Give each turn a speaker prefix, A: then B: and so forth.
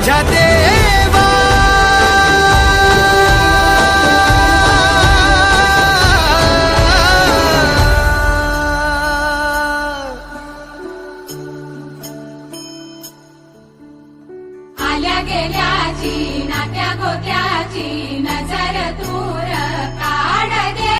A: माझ्या देवा.
B: आल्या गेल्याची नात्या गोत्याची